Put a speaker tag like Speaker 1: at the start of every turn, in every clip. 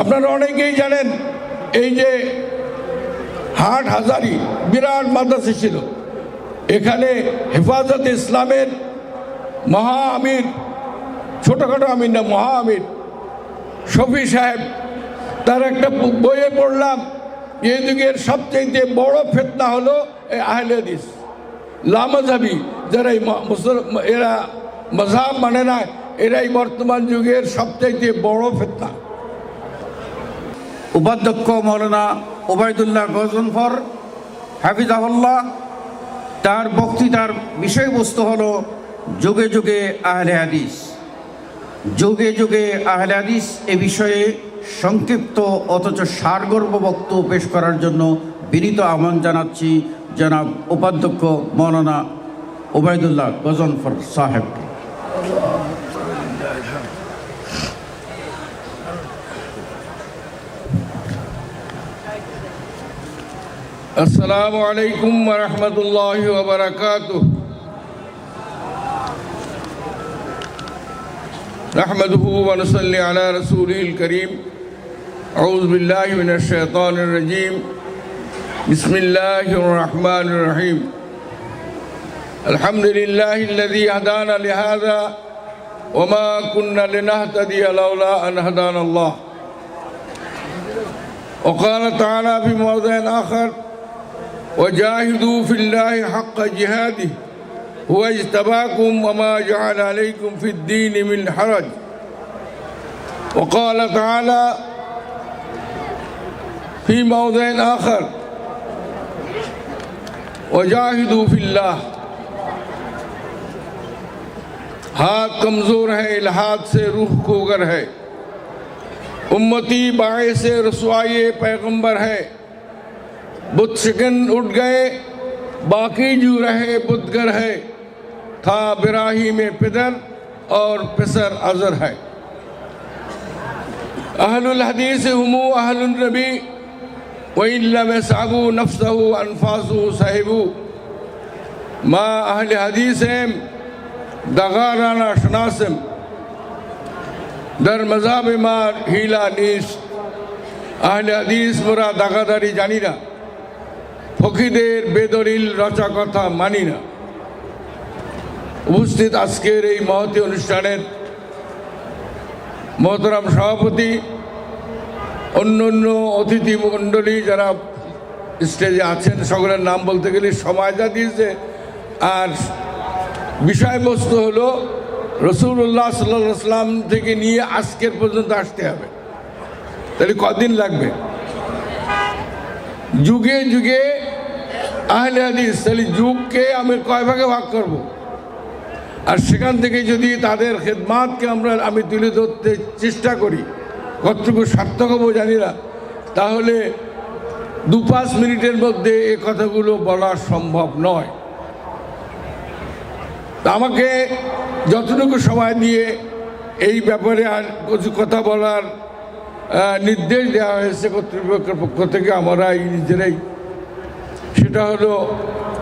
Speaker 1: আপনারা অনেকেই জানেন, এই যে হাট হাজারি বিরাট মাদ্রাসা ছিল। এখানে হেফাজত ইসলামের মহা আমির, ছোটোখাটো আমির না, মহা আমির, শফি সাহেব, তার একটা বইয়ে পড়লাম, এই যুগের সবচেয়ে বড় ফেতনা হলো এই আহলে হাদিস। লামাজাবি, যারা এই এরা মজাব মানে না, এরাই বর্তমান যুগের সবচাইতে বড় ফেতনা।
Speaker 2: উপাধ্যক্ষ মৌলানা ওবায়দুল্লাহ গজনফর হাফিজাহুল্লাহ, তার বক্তৃতার বিষয়বস্তু হল যুগে যুগে আহলে হাদিস। যুগে যুগে আহলে হাদিস এ বিষয়ে সংক্ষিপ্ত অথচ সারগর্ভ বক্তব্য পেশ করার জন্য বিনীত আহ্বান জানাচ্ছি জনাব উপাধ্যক্ষ মৌলানা ওবায়দুল্লাহ গজনফর সাহেবকে।
Speaker 1: السلام عليكم ورحمة الله وبركاته. نحمده ونصلي على رسوله الكريم. أعوذ بالله من الشيطان الرجيم. بسم الله الرحمن الرحيم. الحمد لله الذي هدانا لهذا وما كنا لنهتدي لولا أن هدانا الله. وقال تعالى في موضع آخر وجاهدوا في الله حق جهاده هو اجتباكم وما جعل عليكم في الدين من حرج. وقال تعالى في موضع آخر وجاهدوا في الله. ہاتھ کمزور ہے الہات سے روح کوگر ہے۔ امتی باعث رسوائی پیغمبر ہے۔ بت شکن اٹھ گئے، باقی جو رہے بت گر ہے، تھا براہی میں پدر اور پسر اظہر ہے۔ اہل الحدیث ہمو اہل النبی وَإِلَّا صابو نَفْسَهُ وَأَنفَاسُهُ صَحِبُ ما اہل حدیثم دغارانا شناسم۔ در مذاب ما ہیلا نیست اہل حدیث مرا دغا داری ফকিদের বেদরিল রচা কথা মানি না। উপস্থিত আজকের এই মহতি অনুষ্ঠানের মহতরাম সভাপতি, অন্য অন্য অতিথি মণ্ডলী যারা স্টেজে আছেন, সকলের নাম বলতে গেলে সময় যা দিয়েছে। আর বিষয়বস্তু হলো রসুল্লাহ সাল্লাহ সাল্লাম থেকে নিয়ে আজকের পর্যন্ত আসতে হবে। তাহলে কদিন লাগবে? যুগে যুগে আহলে হাদিস, তাহলে যুগকে আমি কয় ভাগে ভাগ করব। আর সেখান থেকে যদি তাদের খেদমাতকে আমরা, আমি তুলে ধরতে চেষ্টা করি, কতটুকু সার্থক হব জানি না, তাহলে দু পাঁচ মিনিটের মধ্যে এ কথাগুলো বলা সম্ভব নয় আমাকে যতটুকু সময় দিয়ে এই ব্যাপারে আর কিছু কথা বলার নির্দেশ দেওয়া হয়েছে কর্তৃপক্ষের পক্ষ থেকে, আমরা এই নিজেরাই সেটা হলো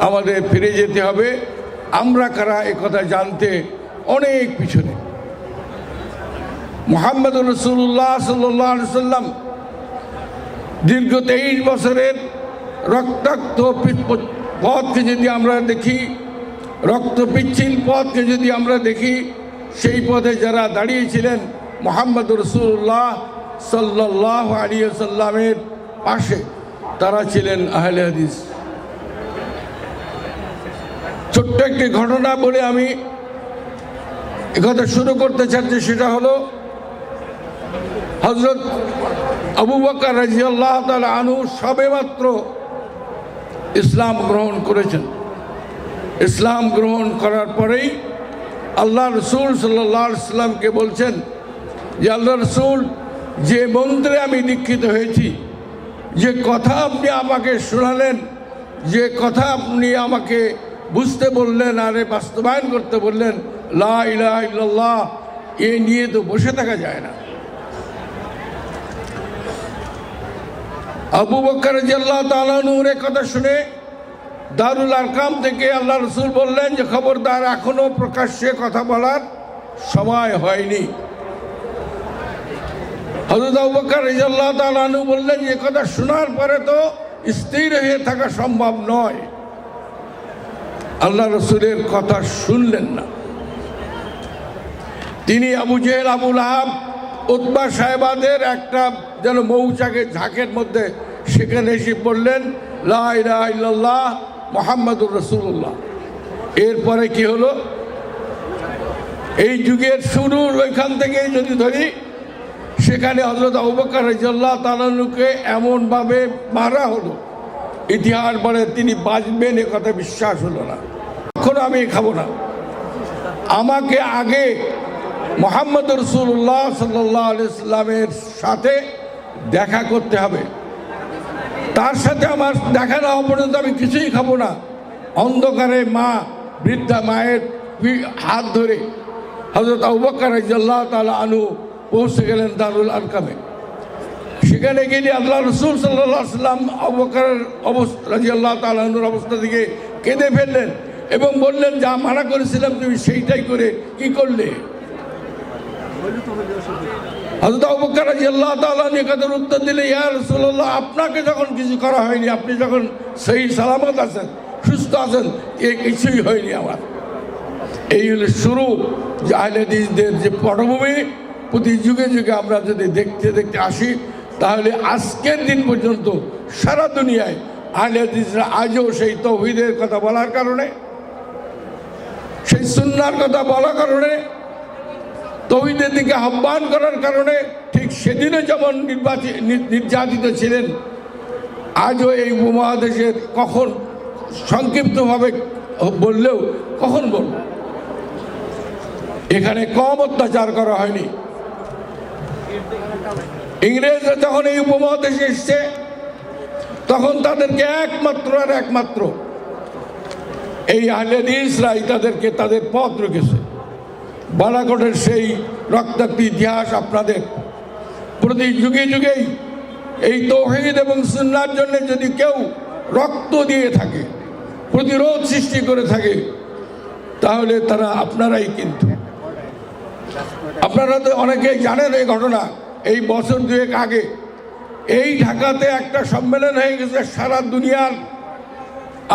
Speaker 1: আমাদের ফিরে যেতে হবে। আমরা কারা এ কথা জানতে অনেক পিছনে। মোহাম্মদ রসুল্লাহ সাল্লাহ সাল্লাম দীর্ঘ তেইশ বছরের রক্তাক্ত পথকে যদি আমরা দেখি রক্ত পিচ্ছিল পথকে যদি আমরা দেখি, সেই পথে যারা দাঁড়িয়েছিলেন মোহাম্মদ রসুল্লাহ সাল্লাহ আলিয়া সাল্লামের পাশে, তারা ছিলেন আহলে হাদিস। ছোট্ট একটি ঘটনা বলে আমি একথা শুরু করতে চাচ্ছি, সেটা হলো হজরত আবু বকর রাজিয়াল্লাহ তাল আনু সবেমাত্র ইসলাম গ্রহণ করেছেন। ইসলাম গ্রহণ করার পরেই আল্লাহ রসুল সাল্লাহ সাল্লামকে বলছেন যে, আল্লাহ রসুল, যে মন্ত্রে আমি দীক্ষিত হয়েছি, যে কথা আপনি আমাকে শোনালেন, যে কথা আপনি আমাকে বুঝতে বললেন, আরে বাস্তবায়ন করতে বললেন, লা এ নিয়ে তো বসে থাকা যায় না। আবু বকর জাল্লাহ তালানুর কথা শুনে দারুল আরকাম থেকে আল্লাহ রসুল বললেন যে, খবরদার, এখনও প্রকাশ্যে কথা বলার সময় হয়নি। হজরত আবুবকর রাজিয়াল্লাহ তাআলা বললেন যে কথা শোনার পরে তো স্থির হয়ে থাকা সম্ভব নয়। আল্লাহ রসুলের কথা শুনলেন না। তিনি আবু আবুল আহাব সাহেবাদের একটা যেন মৌচাকের ঝাঁকের মধ্যে সেখানে এসে বললেন লা ইলাহা ইল্লাল্লাহ মোহাম্মদুর রসুল্লাহ এরপরে কি হলো? এই যুগের শুরুর ওইখান থেকে যদি ধরি, সেখানে হজরত আবুবকর রাজিয়াল্লাহ তালানুকে এমনভাবে মারা হলো। ইতিহাস বলে তিনি বাঁচবেন এ কথা বিশ্বাস হলো না। এখন আমি খাব না। আমাকে আগে মোহাম্মদ রসুল্লাহ সাল্লাহ ইসলামের সাথে দেখা করতে হবে। তার সাথে আমার দেখা না পর্যন্ত আমি কিছুই খাব না। অন্ধকারে মা, বৃদ্ধা, মায়ের হাত ধরে হজরত আবুবকর রাজিয়াল্লাহ তালা আনু পৌঁছে গেলেন দারুল আরকামে সেখানে গেলে আল্লাহ রসুল সাল্লাহ সাল্লাম আবুবকরের অবস্থা রাজি আল্লাহ আনুর অবস্থা থেকে কেঁদে ফেললেন। এবং বললেন, যা মানা করেছিলাম তুমি সেইটাই করে কি করলে? হজরত আবুবকর রাজি আল্লাহ তাআলা নিয়ে কথার উত্তর দিলে, ইয়া রাসূলুল্লাহ, আপনাকে যখন কিছু করা হয়নি, আপনি যখন সেই সালামত আছেন, সুস্থ আছেন, এ কিছুই হয়নি আমার। এই হলো শুরু। যে আহলেদিসদের যে পটভূমি, প্রতি যুগে যুগে আমরা যদি দেখতে দেখতে আসি, তাহলে আজকের দিন পর্যন্ত সারা দুনিয়ায় আহলেদিসরা আজও সেই তৌহিদের কথা বলার কারণে সেই সুন্নার কথা বলার কারণে, তৌহিদের দিকে আহ্বান করার কারণে ঠিক সেদিনও যেমন নির্বাচিত নির্যাতিত ছিলেন, আজও এই উপমহাদেশের কখন সংক্ষিপ্তভাবে বললেও কখন বলব এখানে কম অত্যাচার করা হয়নি। ইংরেজরা যখন এই উপমহাদেশে এসছে, তখন তাদেরকে একমাত্র আর একমাত্র এই আহলেদিসরাই তাদেরকে তাদের পথ রেখেছে। বালাকোটের সেই রক্তাক্ত ইতিহাস আপনাদের। প্রতি যুগে যুগেই এই তৌহিদ এবং সুন্নার জন্য যদি কেউ রক্ত দিয়ে থাকে, প্রতিরোধ সৃষ্টি করে থাকে, তাহলে তারা আপনারাই কিন্তু। আপনারা তো অনেকেই জানেন এই ঘটনা, এই বছর দুয়েক আগে। এই ঢাকাতে একটা সম্মেলন হয়ে গেছে সারা দুনিয়ার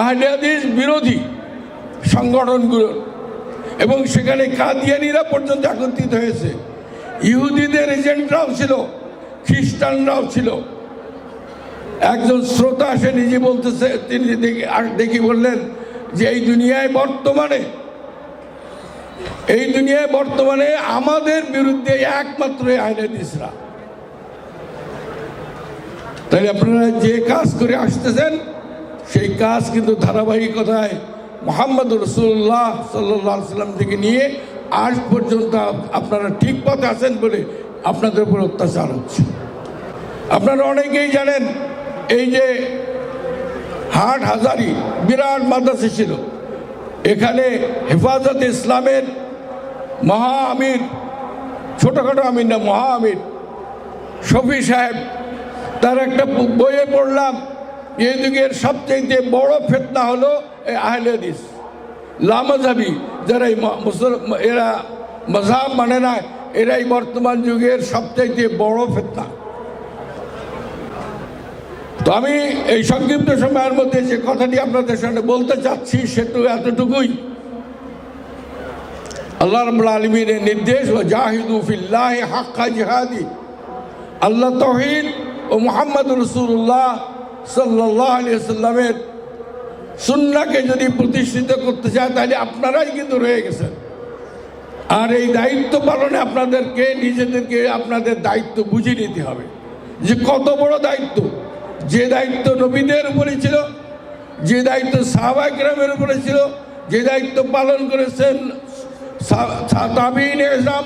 Speaker 1: আহলিয়াদিস বিরোধী। সংগঠনগুলোর এবং সেখানে কাদিয়ানিরা পর্যন্ত একত্রিত হয়েছে। ইহুদিদের এজেন্টরাও ছিল, খ্রিস্টানরাও ছিল। একজন শ্রোতা সে নিজে বলতেছে, তিনি দেখি বললেন যে, এই দুনিয়ায় বর্তমানে, এই দুনিয়ায় বর্তমানে আমাদের বিরুদ্ধে একমাত্র আইনাদিসরা তাই আপনারা যে কাজ করে আসতেছেন, সেই কাজ কিন্তু ধারাবাহিকতায় মোহাম্মদ রসুল্লাহ সাল্লাহ সাল্লাম থেকে নিয়ে আজ পর্যন্ত আপনারা ঠিক পথে আছেন বলে আপনাদের উপর অত্যাচার হচ্ছে। আপনারা অনেকেই জানেন, এই যে হাট হাজারি বিরাট মাদ্রাসা ছিল, এখানে হেফাজত ইসলামের মহা আমির, ছোটোখাটো আমির না, মহা আমির, শফি সাহেব, তার একটা বইয়ে পড়লাম, এই যুগের সবচেয়ে বড় ফেতনা হলো এই আহলেদিস লামাজাবি যারা এই এরা মজাব মানে না এরাই বর্তমান যুগের সবচাইতে বড় ফেতনা তো আমি এই সংক্ষিপ্ত সময়ের মধ্যে যে কথাটি আপনাদের সামনে বলতে চাচ্ছি সেটু এতটুকুই আল্লাহ রবুল্লা আলমীর নির্দেশ ও জাহিদু ফিল্লাহ হাক্কা জিহাদি আল্লাহ তহিদ ও মোহাম্মদ রসুল্লাহ সাল্লাহ আলিয়া সাল্লামের সুন্নাকে যদি প্রতিষ্ঠিত করতে চায়, তাহলে আপনারাই কিন্তু রয়ে গেছেন। আর এই দায়িত্ব পালনে আপনাদেরকে, নিজেদেরকে আপনাদের দায়িত্ব বুঝে নিতে হবে। যে কত বড় দায়িত্ব। যে দায়িত্ব নবীদের উপরে ছিল, যে দায়িত্ব সাহাবাই গ্রামের উপরে ছিল, যে দায়িত্ব পালন করেছেন সা- সা- তাবিন ইসলাম,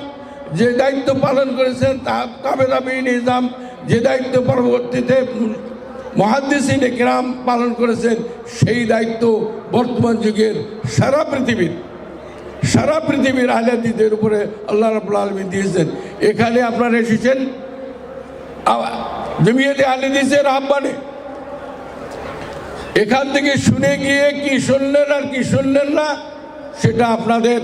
Speaker 1: যে দায়িত্ব পালন করেছেন তা- তাবে তাবিন ইসলাম, যে দায়িত্ব পরবর্তীতে মহাদিসিন গ্রাম পালন করেছেন, সেই দায়িত্ব বর্তমান যুগের সারা পৃথিবীর। সারা পৃথিবীর আহলাদিদের উপরে আল্লাহ রাবুল আলমী দিয়েছেন। এখানে আপনারা এসেছেন? জমিয়তে আহলেদিসের আহ্বানে। এখান থেকে শুনে গিয়ে কি শুনলেন আর কি শুনলেন না, সেটা আপনাদের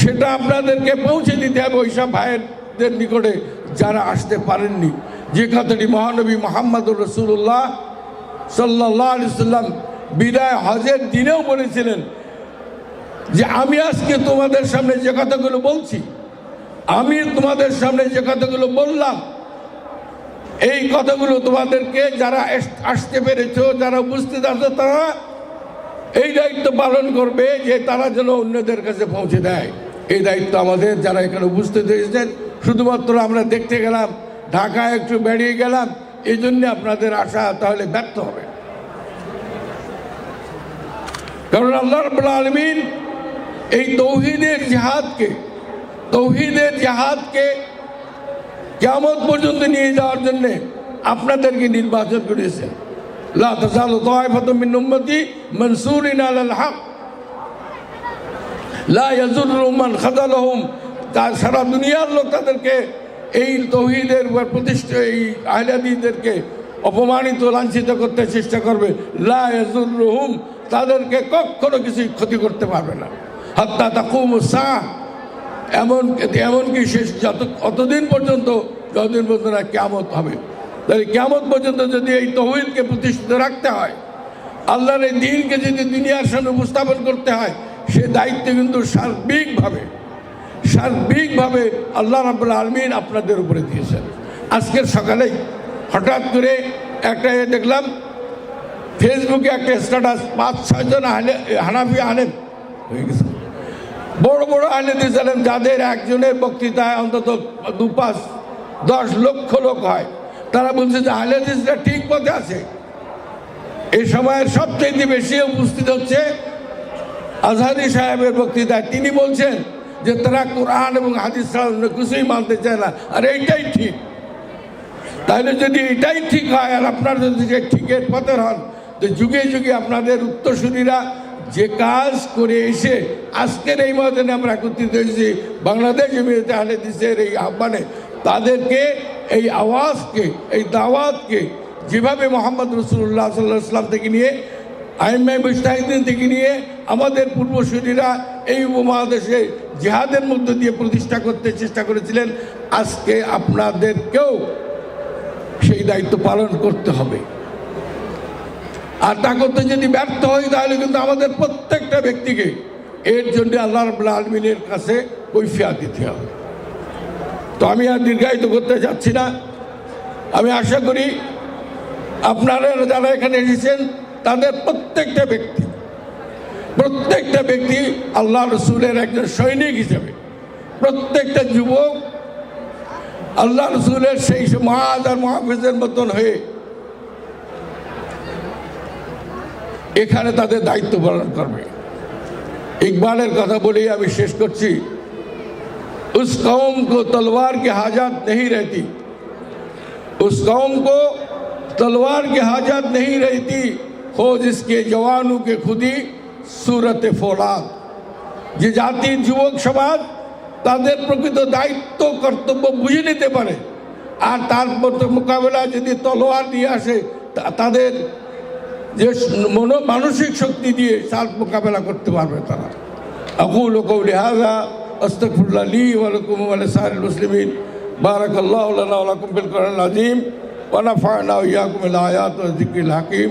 Speaker 1: সেটা আপনাদেরকে পৌঁছে দিতে হবে ওইসব ভাইয়েরদের নিকটে যারা আসতে পারেননি। যে কথাটি মহানবী মোহাম্মদুর রসুল্লাহ সাল্লাহ আলি সাল্লাম বিদায় হজের দিনেও বলেছিলেন যে আমি আজকে তোমাদের সামনে যে কথাগুলো বলছি, আমি তোমাদের সামনে যে কথাগুলো বললাম, এই কথাগুলো তোমাদেরকে যারা আসতে পেরেছ, যারা উপস্থিত আছে, তারা এই দায়িত্ব পালন করবে যে তারা যেন অন্যদের কাছে পৌঁছে দেয়। এই দায়িত্ব আমাদের যারা এখানে উপস্থিত হয়েছেন, শুধুমাত্র আমরা দেখতে গেলাম ঢাকায় একটু বেরিয়ে গেলাম, এই জন্যে আপনাদের আশা তাহলে ব্যর্থ হবে। কারণ আল্লাহ রব্বুল আলমিন এই তৌহিদের জাহাদকে তৌহিদের জাহাদকে কেমন পর্যন্ত নিয়ে যাওয়ার জন্য আপনাদেরকে নির্বাচন করেছেন। লা তাজালু তাইফাতুম মিন উম্মতি মানসুরিন আলাল হক। লা ইয়াজুরু মান খাযালাহুম সারা দুনিয়ার লোক তাদেরকে এই তৌহিদের প্রতিষ্ঠা এই আহলাদিদেরকে অপমানিত, লাঞ্ছিত করতে চেষ্টা করবে। লা ইয়াজুরুহুম, তাদেরকে কখনো কিছু ক্ষতি করতে পারবে না। হাত্তা তাকুম সাহ এমন এমনকি শেষ যত অতদিন পর্যন্ত, যতদিন পর্যন্ত না কেমত হবে। তাহলে কেমত পর্যন্ত যদি এই তহিদকে প্রতিষ্ঠিত রাখতে হয়, আল্লাহর এই দিনকে যদি দুনিয়ার সামনে উপস্থাপন করতে হয়, সে দায়িত্ব কিন্তু সার্বিকভাবে সার্বিকভাবে আল্লাহ রাবুল আলমিন আপনাদের উপরে দিয়েছেন। আজকের সকালেই হঠাৎ করে একটা এ দেখলাম ফেসবুকে একটা স্ট্যাটাস পাঁচ ছয়জন আহলে, হানাফি আনেন হয়ে গেছে। বড় বড় আহলে দিয়েছিলেন যাদের একজনের বক্তৃতায় অন্তত দু পাঁচ দশ লক্ষ লোক হয়, তারা বলছে যে আহলে হাদিসরা ঠিক পথে আছে। এই সময়ের সবচেয়ে বেশি উপস্থিত হচ্ছে আজহারি সাহেবের বক্তৃতায়। তিনি বলছেন যে তারা কোরআন এবং হাদিস ছাড়া কিছুই মানতে চায় না আর এইটাই ঠিক তাহলে যদি এটাই ঠিক হয় আর আপনারা যদি যে ঠিকের পথে হন তো যুগে যুগে আপনাদের উত্তরসূরিরা যে কাজ করে এসে আজকের এই ময়দানে আমরা একত্রিত হয়েছি বাংলাদেশ আনে দিসের এই আহ্বানে তাদেরকে এই আওয়াজকে এই দাওয়াতকে যেভাবে মোহাম্মদ রসুল্লাহ সাল্লাহ ইসলাম থেকে নিয়ে আইমাই মুস্তাহিদিন থেকে নিয়ে আমাদের পূর্বসূরীরা এই উপমহাদেশে জেহাদের মধ্য দিয়ে প্রতিষ্ঠা করতে চেষ্টা করেছিলেন, আজকে আপনাদেরকেও সেই দায়িত্ব পালন করতে হবে। আর তা করতে যদি ব্যর্থ হই তাহলে কিন্তু আমাদের প্রত্যেকটা ব্যক্তিকে এর জন্য আল্লাহ রবুল্লা আলমিনের কাছে কৈফিয়া দিতে হবে। তো আমি আর দীর্ঘায়িত করতে যাচ্ছি না। আমি আশা করি আপনারা যারা এখানে এসেছেন, তাদের প্রত্যেকটা ব্যক্তি প্রত্যেকটা ব্যক্তি আল্লাহ রসুলের একজন সৈনিক হিসেবে প্রত্যেকটা যুবক আল্লাহ রসুলের সেই মহাজ আর মহাফিজের মতন হয়ে এখানে তাদের দায়িত্ব পালন করবে ইকবালের কথা বলেই আমি শেষ করছি उस कौम को तलवार की हाजत नहीं रहती उस कौम को तलवार की हाजत नहीं रहती हो जिसके जवानों के खुदी সুরতে ফোলাদ যে জাতির যুবক সমাজ তাদের প্রকৃত দায়িত্ব কর্তব্য বুঝে নিতে পারে আর তার মোকাবেলা যদি তলোয়ার নিয়ে আসে তাদের যে মনো মানসিক শক্তি দিয়ে তার মোকাবেলা করতে পারবে তারা أقول قولي هذا أستغفر الله لي ولكم ولسائر المسلمين بارك الله لنا ولكم في القرآن العظيم ونفعنا وإياكم الآيات والذكر الحكيم